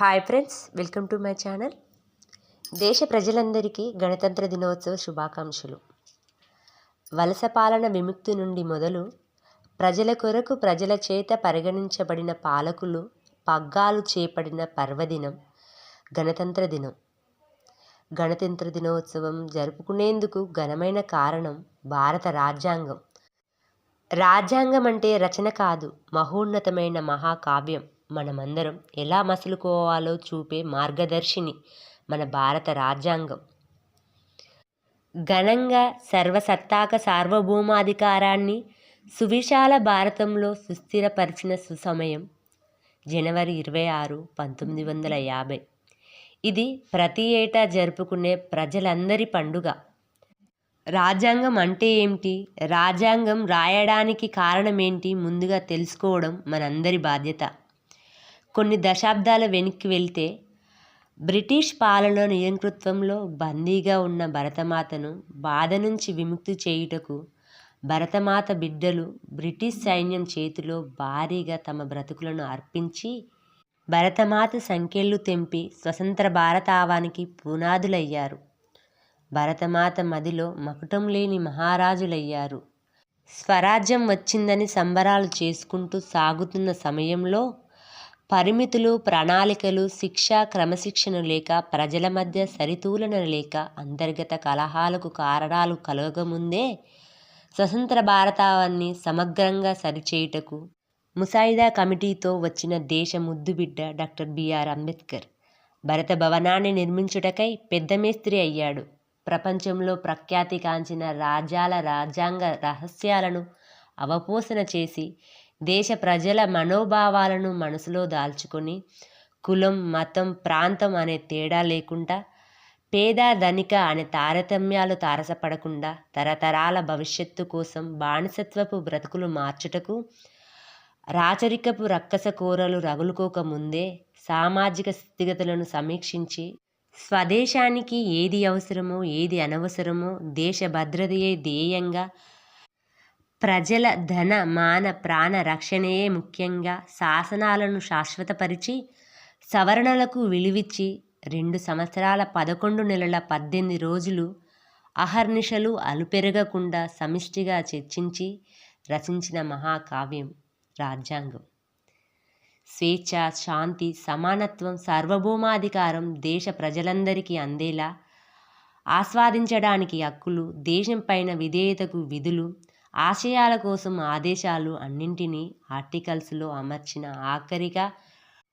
Hi friends welcome to my channel దేశ ప్రజలందరికీ గణతంత్ర దినోత్సవ శుభాకాంక్షలు. వలస పాలన విముక్తి నుండి మొదలు ప్రజల కొరకు ప్రజల చేత పరిగణించబడిన పాలకులు పగ్గాలు చేపడిన పర్వదినం గణతంత్ర దినం. గణతంత్ర దినోత్సవం జరుపుకునేందుకు ఘనమైన కారణం భారత రాజ్యాంగం. రాజ్యాంగం అంటే రచన కాదు మహోన్నతమైన మహాకావ్యం. మనమందరం ఎలా మసులుకోవాలో చూపే మార్గదర్శిని మన భారత రాజ్యాంగం. ఘనంగా సర్వసత్తాక సార్వభౌమాధికారాన్ని సువిశాల భారతంలో సుస్థిరపరిచిన సుసమయం. జనవరి ఇరవై ఆరు పంతొమ్మిది వందల యాభై. ఇది ప్రతి ఏటా జరుపుకునే ప్రజలందరి పండుగ. రాజ్యాంగం అంటే ఏమిటి? రాజ్యాంగం రాయడానికి కారణం ఏంటి ముందుగా తెలుసుకోవడం మనందరి బాధ్యత. కొన్ని దశాబ్దాల వెనక్కి వెళ్తే బ్రిటిష్ పాలన నియంతృత్వంలో బందీగా ఉన్న భరతమాతను బాధ నుంచి విముక్తి చేయుటకు భరతమాత బిడ్డలు బ్రిటిష్ సైన్యం చేతిలో భారీగా తమ బ్రతుకులను అర్పించి భరతమాత సంఖ్యలు తెంపి స్వతంత్ర భారతావానికి పునాదులయ్యారు. భరతమాత మదిలో మకుటం లేని మహారాజులయ్యారు. స్వరాజ్యం వచ్చిందని సంబరాలు చేసుకుంటూ సాగుతున్న సమయంలో పరిమితులు ప్రణాళికలు శిక్ష క్రమశిక్షణ లేక ప్రజల మధ్య సరితూలన లేక అంతర్గత కలహాలకు కారణాలు కలగముందే స్వతంత్ర భారతావాన్ని సమగ్రంగా సరిచేయుటకు ముసాయిదా కమిటీతో వచ్చిన దేశ ముద్దుబిడ్డ డాక్టర్ బిఆర్ అంబేద్కర్ భరత భవనాన్ని నిర్మించుటకై పెద్ద మేస్త్రి అయ్యాడు. ప్రపంచంలో ప్రఖ్యాతి కాంచిన రాజ్యాల రాజ్యాంగ రహస్యాలను అవపోసన చేసి దేశ ప్రజల మనోభావాలను మనసులో దాల్చుకొని కులం మతం ప్రాంతం అనే తేడా లేకుండా పేద ధనిక అనే తారతమ్యాలు తారసపడకుండా తరతరాల భవిష్యత్తు కోసం బానిసత్వపు బ్రతుకులు మార్చుటకు రాచరికపు రక్కస కోరలు రగులుకోక ముందే సామాజిక స్థితిగతులను సమీక్షించి స్వదేశానికి ఏది అవసరమో ఏది అనవసరమో దేశ భద్రతయే ధ్యేయంగా ప్రజల ధన మాన ప్రాణ రక్షణయే ముఖ్యంగా శాసనాలను శాశ్వతపరిచి సవరణలకు విలువిచ్చి రెండు సంవత్సరాల పదకొండు నెలల పద్దెనిమిది రోజులు అహర్నిశలు అలుపెరగకుండా సమిష్టిగా చర్చించి రచించిన మహాకావ్యం రాజ్యాంగం. స్వేచ్ఛ శాంతి సమానత్వం సార్వభౌమాధికారం దేశ ప్రజలందరికీ అందేలా ఆస్వాదించడానికి హక్కులు దేశం పైన విధేయతకు విధులు ఆశయాల కోసం ఆదేశాలు అన్నింటినీ ఆర్టికల్స్లో అమర్చిన ఆఖరిగా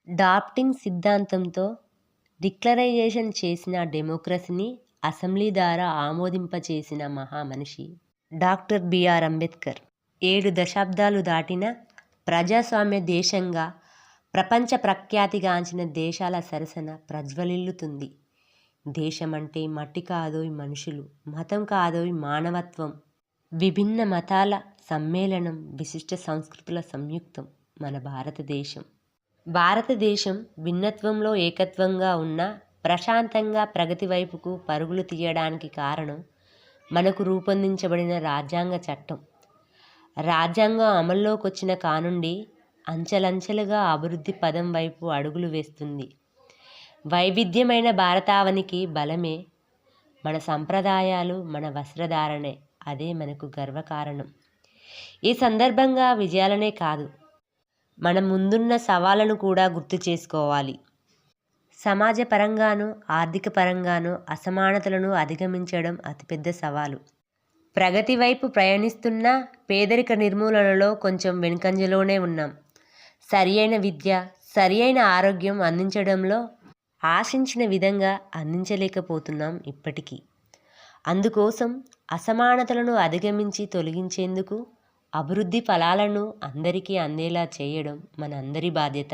డాప్టింగ్ సిద్ధాంతంతో డిక్లరైజేషన్ చేసిన డెమోక్రసీని అసెంబ్లీ ద్వారా ఆమోదింపచేసిన మహామనిషి డాక్టర్ బిఆర్ అంబేద్కర్. ఏడు దశాబ్దాలు దాటిన ప్రజాస్వామ్య దేశంగా ప్రపంచ ప్రఖ్యాతిగాంచిన దేశాల సరసన ప్రజ్వలిల్లుతుంది. దేశమంటే మట్టి కాదోయ్ మనుషులు మతం కాదోయ్ మానవత్వం విభిన్న మతాల సమ్మేళనం విశిష్ట సంస్కృతుల సంయుక్తం మన భారతదేశం. భారతదేశం భిన్నత్వంలో ఏకత్వంగా ఉన్న ప్రశాంతంగా ప్రగతి వైపుకు పరుగులు తీయడానికి కారణం మనకు రూపొందించబడిన రాజ్యాంగ చట్టం. రాజ్యాంగం అమల్లోకి వచ్చిన కానుండి అంచెలంచెలుగా అభివృద్ధి పదం వైపు అడుగులు వేస్తుంది. వైవిధ్యమైన భారతావనికి బలమే మన సంప్రదాయాలు మన వస్త్రధారణే. అదే మనకు గర్వకారణం. ఈ సందర్భంగా విజయాలనే కాదు మన ముందున్న సవాళ్ళను కూడా గుర్తు చేసుకోవాలి. సమాజ పరంగాను ఆర్థిక పరంగాను అసమానతలను అధిగమించడం అతిపెద్ద సవాలు. ప్రగతి వైపు ప్రయాణిస్తున్న పేదరిక నిర్మూలనలో కొంచెం వెనుకంజలోనే ఉన్నాం. సరి అయిన విద్య సరి అయిన ఆరోగ్యం అందించడంలో ఆశించిన విధంగా అందించలేకపోతున్నాం ఇప్పటికీ. అందుకోసం అసమానతలను అధిగమించి తొలగించేందుకు అభివృద్ధి ఫలాలను అందరికీ అందేలా చేయడం మన అందరి బాధ్యత.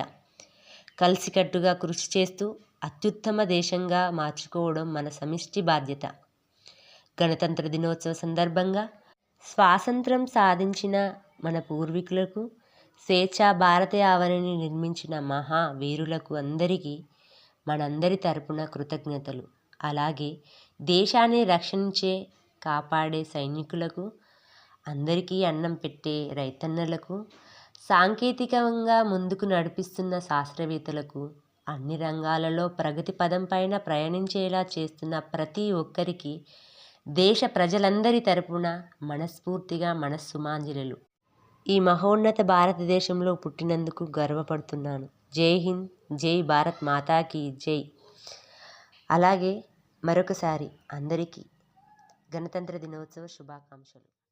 కలిసికట్టుగా కృషి చేస్తూ అత్యుత్తమ దేశంగా మార్చుకోవడం మన సమిష్టి బాధ్యత. గణతంత్ర దినోత్సవ సందర్భంగా స్వాతంత్రం సాధించిన మన పూర్వీకులకు స్వేచ్ఛా భారత ఆవరణని నిర్మించిన మహా వీరులకు అందరికీ మనందరి తరపున కృతజ్ఞతలు. అలాగే దేశాన్ని రక్షించే కాపాడే సైనికులకు అందరికీ అన్నం పెట్టే రైతన్నలకు సాంకేతికంగా ముందుకు నడిపిస్తున్న శాస్త్రవేత్తలకు అన్ని రంగాలలో ప్రగతి పదం పైన ప్రయాణించేలా చేస్తున్న ప్రతి ఒక్కరికి దేశ ప్రజలందరి తరపున మనస్ఫూర్తిగా మనస్సుమాంజలు ఈ మహోన్నత భారతదేశంలో పుట్టినందుకు గర్వపడుతున్నాను. జై హింద్ జై భారత్ మాతాకి జై. అలాగే మరొకసారి అందరికీ గణతంత్ర దినోత్సవ శుభాకాంక్షలు.